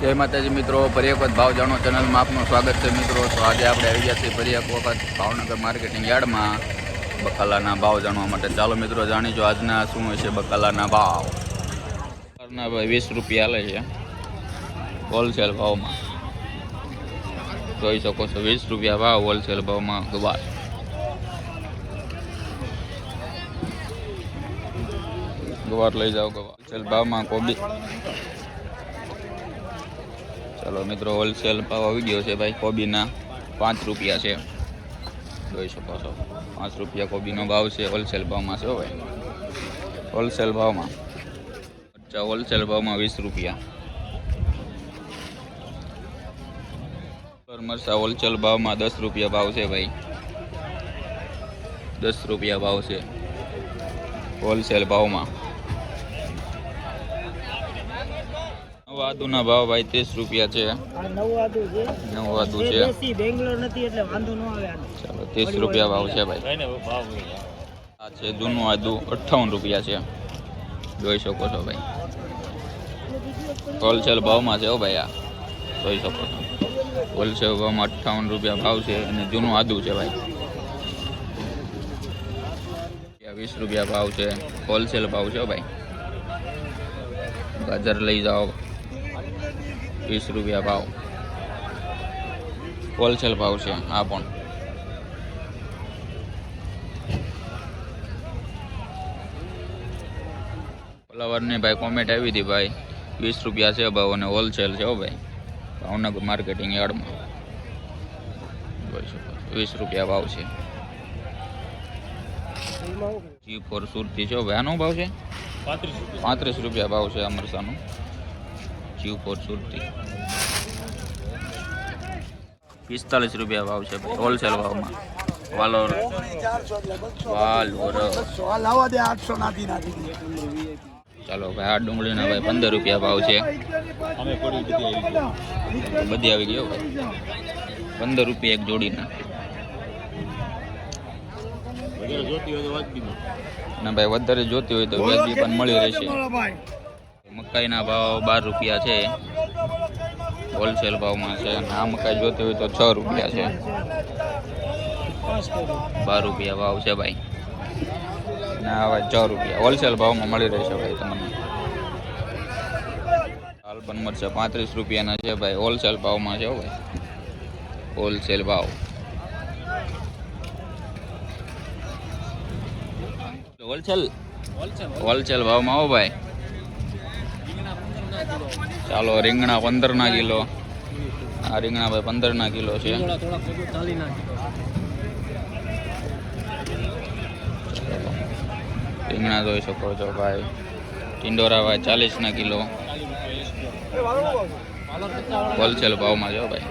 જય માતાજી મિત્રો, ફરી એક વખત ભાવ જાણો ચેનલમાં આપનું સ્વાગત છે મિત્રો. તો આજે આપણે આવી ગયા છીએ ફરી એક વખત ભાવનગર માર્કેટિંગ યાર્ડમાં બકાલાના ભાવ જાણવા માટે. ચાલો મિત્રો, જાણીજો આજના શું છે બકાલાના ભાવ. બકારના ભાઈ વીસ રૂપિયા લે છે હોલસેલ ભાવમાં. જોઈ શકો છો, વીસ રૂપિયા ભાવ હોલસેલ ભાવમાં ગવાર ગવાર લઈ જાઓ ગવાર હોલસેલ ભાવમાં કોબી ચલો મિત્રો હોલસેલ ભાવ આવી ગયો છે ભાઈ, કોબીના પાંચ રૂપિયા છે. જોઈ શકો છો, પાંચ રૂપિયા કોબીનો ભાવ છે હોલસેલ ભાવમાં છે ભાઈ. હોલસેલ ભાવમાં. અચ્છા હોલસેલ ભાવમાં વીસ રૂપિયા. મરસા હોલસેલ ભાવમાં દસ રૂપિયા ભાવ છે ભાઈ. દસ રૂપિયા ભાવ છે. હોલસેલ ભાવમાં. આદુના ભાવ ભાઈ ત્રીસ રૂપિયા છે. નવું આદુ છે. નવું આદુ છે. દેશી બેંગ્લોર નથી એટલે વાંધો ન આવે ચાલો ત્રીસ રૂપિયા ભાવ છે ભાઈ. આ છે જૂનું આદુ અઠ્ઠાવન રૂપિયા છે. જોઈ શકો છો ભાઈ. હોલસેલ ભાવમાં છે હો ભાઈ આ. જોઈ શકો છો. હોલસેલ ભાવમાં અઠ્ઠાવન રૂપિયા ભાવ છે અને જૂનું આદુ છે ભાઈ. વીસ રૂપિયા ભાવ છે. હોલસેલ ભાવ છે હો ભાઈ. ગાજર લઈ જાઓ. વીસ રૂપિયા ભાવ. હોલસેલ ભાવ છે આ પણ. ફ્લાવરની ભાઈ કોમેન્ટ આવી હતી ભાઈ. વીસ રૂપિયા છે ભાવ અને હોલસેલ છે હો ભાઈ. ભાવનગર માર્કેટિંગ યાર્ડમાં. વીસ રૂપિયા ભાવ છે. જી ફોર સુરતી છે ભાઈ. આનો ભાવ છે? પાંત્રીસ રૂપિયા ભાવ છે અમરસાનો. જી ફોર સુરતી. પિસ્તાલીસ રૂપિયા ભાવ છે ભાઈ હોલસેલ ભાવમાં. વાલોર વાલોર ચાલો ભાઈ આ ડુંગળીના ભાઈ પંદર રૂપિયા ભાવ છે. બધી આવી ગયો ભાઈ. પંદર રૂપિયા એક જોડીના. ના ભાઈ વધારે જોતી હોય તો વ્યાજબી પણ મળી રહેશે. મકાઈના ભાવ બાર રૂપિયા છે. હોલસેલ ભાવમાં છે અને આ મકાઈ જોતી હોય તો છ રૂપિયા છે. બાર રૂપિયા ભાવ છે ભાઈ. ના હવે છ રૂપિયા. હોલસેલ ભાવમાં મળી રહેશે ભાઈ તમને. હાલ પણ મળશે પાંત્રીસ રૂપિયાના છે ભાઈ. હોલસેલ ભાવમાં છે ભાઈ. હોલસેલ ભાવ. હોલસેલ હોલસેલ ભાવમાં હો ભાઈ. ચાલો, રીંગણા પંદરના કિલો. આ રીંગણા ભાઈ પંદરના કિલો છે. રીંગણા જોઈ શકો છો ભાઈ. ટિંડોરા ભાઈ ચાલીસના કિલો. હોલસેલ ભાવમાં જો ભાઈ.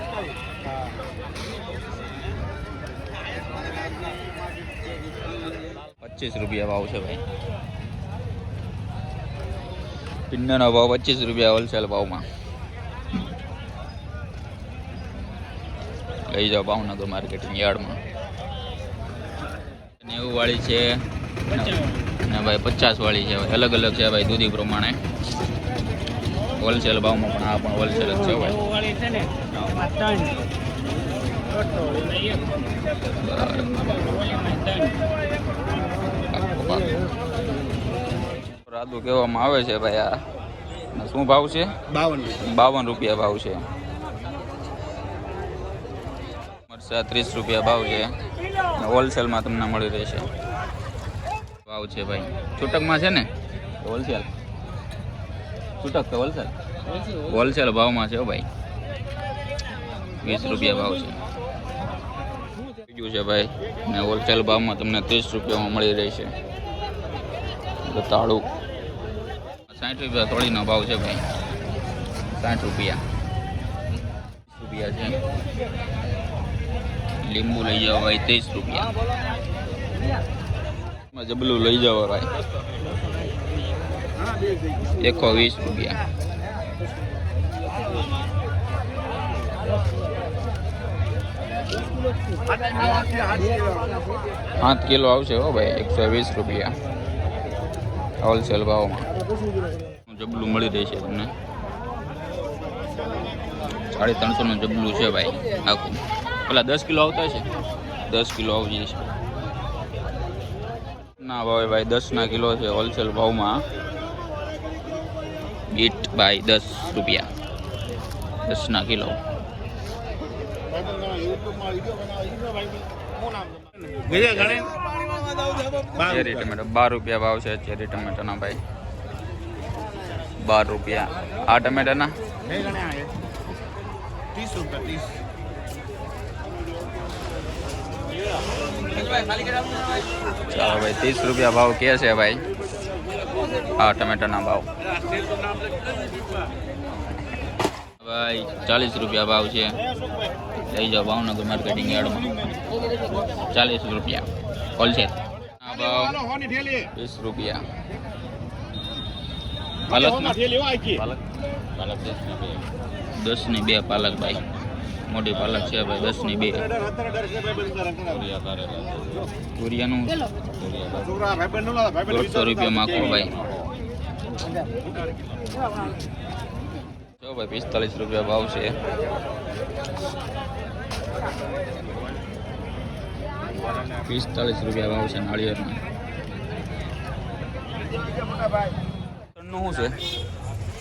પચીસ રૂપિયા ભાવ છે ભાઈ. ભીંડાનો ભાવ પચીસ રૂપિયા હોલસેલ ભાવમાં. લઈ જાઓ ભાવનગર માર્કેટિંગ યાર્ડમાં. નેવું વાળી છે, અને ભાઈ પચાસ વાળી છે, અલગ અલગ છે ભાઈ દૂધી પ્રમાણે. હોલસેલ ભાવમાં પણ આ પણ હોલસેલ જ છે ભાઈ. વાળી છે ને આ ત્રણ રાદુ કહેવામાં આવે છે ભાઈ આ. શું ભાવ છે? બાવન બાવન રૂપિયા ભાવ છે. મરચા ત્રીસ રૂપિયા ભાવ છે. હોલસેલમાં તમને મળી રહેશે. ભાવ છે ભાઈ. છૂટકમાં છે ને? હોલસેલ. છૂટક કે હોલસેલ. હોલસેલ ભાવમાં છે ભાઈ. વીસ રૂપિયા ભાવ છે. બીજું છે ભાઈ. ને હોલસેલ ભાવમાં તમને ત્રીસ રૂપિયામાં મળી રહેશે. તાળું. સાઠ રૂપિયા થોડીનો ભાવ છે ભાઈ. સાઠ રૂપિયા. રૂપિયા છે. લીંબુ લઈ જાઓ ભાઈ, ત્રીસ રૂપિયા. જબલું લઈ જાઓ ભાઈ. એકસો વીસ રૂપિયા. સાત કિલો આવશે હો ભાઈ, એકસો વીસ રૂપિયા. હોલસેલ ભાવમાં. જબલું મળી રહેશે તમને. સાડી ત્રણસોનું જબલું છે ભાઈ આખું. પેલા દસ કિલો આવતા છે? દસ કિલો આવી છે. ના ભાવે ભાઈ દસના કિલો છે હોલસેલ ભાવમાં. બીટ બાય દસ રૂપિયા. દસના કિલો. ચેરી ટમેટો બાર રૂપિયા ભાવ છે ચેરી ટમેટાના ભાઈ. બાર રૂપિયા આ ટમેટાના ચાલો ભાઈ ત્રીસ રૂપિયા ભાવ કે છે ભાઈ આ ટમેટાના ભાવ ભાઈ ચાલીસ રૂપિયા ભાવ છે લઈ જાઓ ભાવનગર માર્કેટિંગ યાર્ડમાં। ચાલીસ રૂપિયા હોલસેલ આ ભાવ વીસ રૂપિયા પાલક પાલક પાલક દસની બે પાલક ભાઈ. મોટી પાલક છે ભાઈ દસની બે. તુરિયાનું દોઢસો રૂપિયા માખો ભાઈ. જો ભાઈ પિસ્તાલીસ રૂપિયા ભાવ છે. પિસ્તાલીસ રૂપિયા ભાવ છે નાળિયેરના. ટનનું શું છે?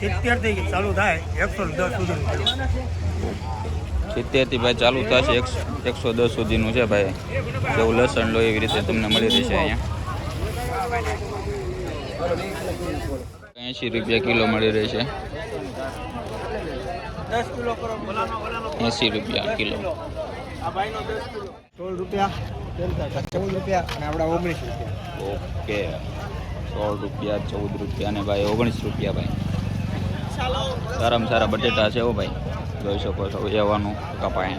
સિત્તેરથી ચાલુ થાય એકસો દસ સુધી. સિત્તેરથી ભાઈ ચાલુ થશે એકસો એકસો દસ સુધીનું છે ભાઈ. જેવું લસણ લો એવી રીતે તમને મળી રહેશે અહીંયા. એંશી રૂપિયા કિલો મળી રહેશે. એંશી રૂપિયા કિલો. સોળ રૂપિયા ચૌદ રૂપિયા અને આપણા ઓગણીસ રૂપિયા. ઓકે. સોળ રૂપિયા ચૌદ રૂપિયા અને ભાઈ ઓગણીસ રૂપિયા ભાઈ. સારામાં સારા બટેટા છે હો ભાઈ. જોઈ શકો છો એવાનું કપાય.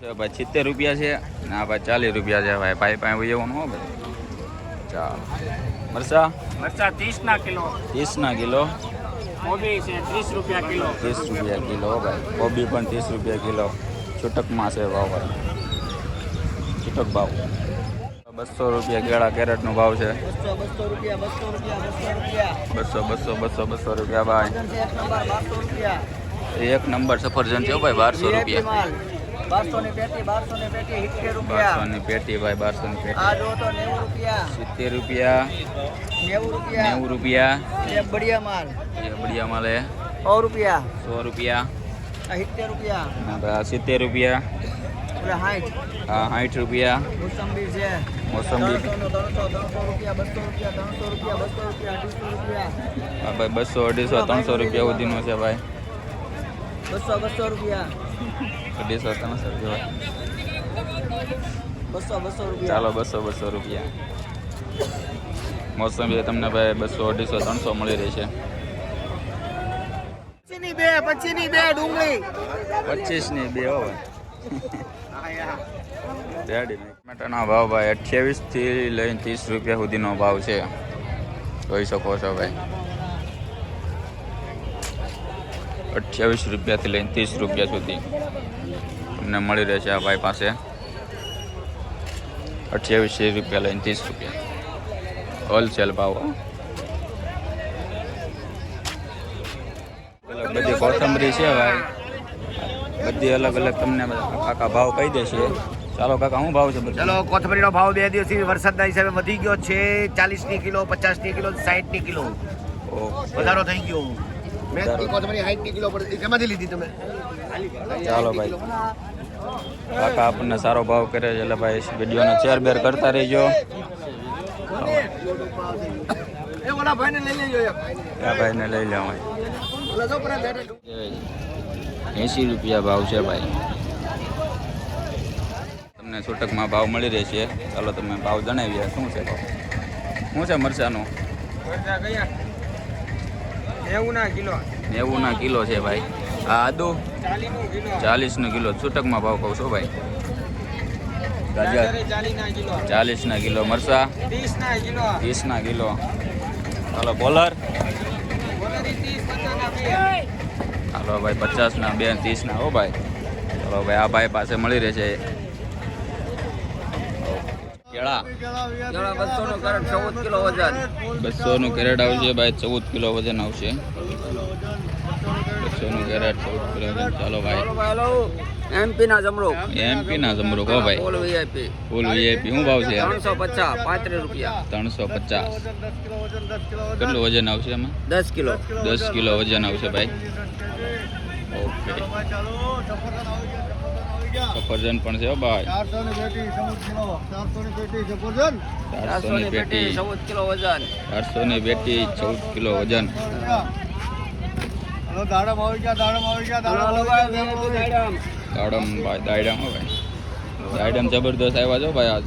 છે ભાઈ સિત્તેર રૂપિયા છે? ના ભાઈ ચાલીસ રૂપિયા છે ભાઈ. ભાઈ પાસે એવાનું હો ભાઈ. ચાલો. મરચા? મરચા ત્રીસ ના કિલો. ત્રીસના કિલો. કોબી છે ત્રીસ રૂપિયા કિલો. ત્રીસ રૂપિયા કિલો ભાઈ. કોબી પણ ત્રીસ રૂપિયા કિલો. છૂટકમાં છે ભાવ ભાઈ. છૂટક ભાવ. બસો રૂપિયા કેળા કેરેટનો ભાવ છે. બસો બસો બસો બસો રૂપિયા. ભાઈ. એક નંબર સફરજન છે ભાઈ બારસો રૂપિયા. બારસો ની પેટી બારસો ની પેટી રૂપિયા. ની પેટી ભાઈ બારસો ની પેટી. આ જો તો નેવું રૂપિયા. સિત્તેર રૂપિયા. નેવું રૂપિયા. નેવું રૂપિયા. બઢિયા માલ. સો રૂપિયા. સો રૂપિયા. સિત્તેર રૂપિયા. સિત્તેર રૂપિયા. એટલે સાઠ રૂપિયા. મોસંબી બસો અઢીસો ભાઈ બસો અઢીસો ત્રણસો રૂપિયા સુધીનું છે ભાઈ. બસો બસો રૂપિયા. અઢીસો ત્રણસો રૂપિયા. બસો બસો રૂપિયા. ચાલો બસો બસો રૂપિયા. મોસંબી તમને ભાઈ બસો અઢીસો ત્રણસો મળી રહેશે. પચીસની બે ડુંગળી. પચીસની બે હો ટમેટાના ભાવ ભાઈ અઠ્યાવીસથી લઈને ત્રીસ રૂપિયા સુધીનો ભાવ છે. જોઈ શકો છો ભાઈ. અઠ્યાવીસ રૂપિયાથી લઈને ત્રીસ રૂપિયા સુધી તમને મળી રહેશે આ ભાઈ પાસે. અઠ્યાવીસ રૂપિયા લઈને ત્રીસ રૂપિયા. હોલસેલ ભાવ. બધી કોથમરી છે ભાઈ. બધી અલગ અલગ તમને કાકા ભાવ કહી દેશે ચાલો કાકા શું ભાવ છે ચાલો કોથમરીનો ભાવ બે દિવસથી વરસાદના હિસાબે વધી ગયો છે. ચાલીસની કિલો પચાસની કિલો સાઠની કિલો. વધારો થઈ ગયો. મેં કોથમરી સાઠ કિલો પડતી કેમાંથી લીધી તમે? ચાલો ભાઈ. કાકા આપણને સારો ભાવ કરે છે. એટલે ભાઈ વિડીયોને ચેર બેર કરતા રહેજો. એ ઓલા ભાઈને લઈ લેજો ભાઈને લઈ લેવાય. એંસી રૂપિયા ભાવ છે ભાઈ. તમને છૂટકમાં ભાવ મળી રહેશે. ચાલો તમે ભાવ જણાવીએ. શું છે ભાવ? શું છે મરચાનો? નેવું ના કિલો. નેવું ના કિલો છે ભાઈ. આ આદુ? ચાલીસનું કિલો. છૂટકમાં ભાવ કહું છો ભાઈ. ગાજર? ચાલીસ ના કિલો. ચાલીસ ના કિલો. મરચા? ત્રીસ ના કિલો. ત્રીસ ના કિલો. ચાલો બોલર? ચાલો ભાઈ પચાસ ના બે ત્રીસ ના હો ભાઈ. ચાલો ભાઈ આ ભાઈ પાસે મળી રહેશે. બસો નું કેરેટ આવશે ભાઈ ચૌદ કિલો વજન આવશે. બસો નું કેરેટ ચૌદ કિલો ચાલો ભાઈ. એમપી ના જમરો એમપી ના જમરૂક હો ભાઈ. ફૂલ વીઆઈપી ફૂલ વીઆઈપી શું ભાવ છે? ત્રણસો પચાસ પાંત્રીસ રૂપિયા. ત્રણસો પચાસ. કેટલું વજન આવશે એમાં દસ કિલો. દસ કિલો વજન આવશે ભાઈ. ઓકે. સફરજન પણ છે હો ભાઈ. ચારસો ની પેટી ચૌદ કિલો ચારસો ની પેટી સફરજન ચારસો ની પેટી ચૌદ કિલો વજન. ચારસો ની પેટી ચૌદ કિલો વજન. હલો દાડમ આવી ગયા દાડમ આવી ગયા દાડમ આવી ગયા દાડમ દાડમ. ભાઈ દાયડમ હો ભાઈ. દાયડમ જબરદસ્ત આવ્યા છો ભાઈ આજ?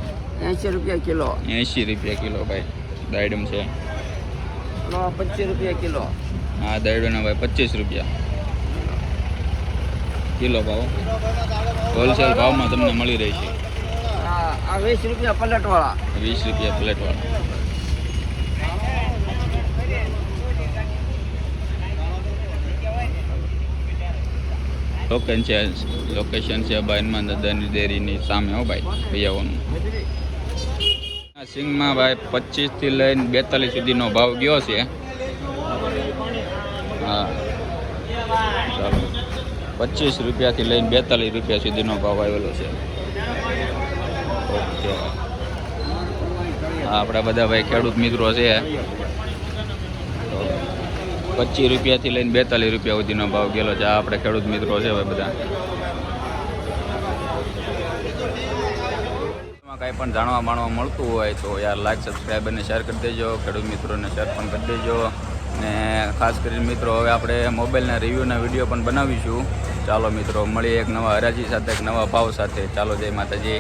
એંશી રૂપિયા કિલો. એંશી રૂપિયા કિલો ભાઈ. દાયડમ છે. પચીસ રૂપિયા કિલો. હા દાયડોના ભાઈ પચીસ રૂપિયા. કિલો ભાવ. હોલસેલ ભાવમાં તમને મળી રહી છે વીસ રૂપિયા પ્લેટવાળા. વીસ રૂપિયા પ્લેટવાળા. લોકેશન છે લોકેશન છે ભાઈ હનુમાન દાદાની ડેરીની સામે હો ભાઈ, ભૈયાઓનું. સિંગમાં ભાઈ પચીસથી લઈને બેતાલીસ સુધીનો ભાવ ગયો છે. હા. ચાલો. પચીસ રૂપિયાથી લઈને બેતાલીસ રૂપિયા સુધીનો ભાવ આવેલો છે. ઓકે. આપણા બધા ભાઈ ખેડૂત મિત્રો છે. પચીસ રૂપિયાથી લઈને બેતાલીસ રૂપિયા સુધીનો ભાવ ગયેલો છે. આ આપણે ખેડૂત મિત્રો છે ભાઈ બધા. કાંઈ પણ જાણવા માણવા મળતું હોય તો યાર લાઈક સબસ્ક્રાઈબ અને શેર કરી દેજો. ખેડૂત મિત્રોને શેર પણ કરી દેજો. ને ખાસ કરીને મિત્રો, હવે આપણે મોબાઈલના રિવ્યૂના વીડિયો પણ બનાવીશું. ચાલો મિત્રો, મળીએ એક નવા હરાજી સાથે, એક નવા ભાવ સાથે. ચાલો જય માતાજી.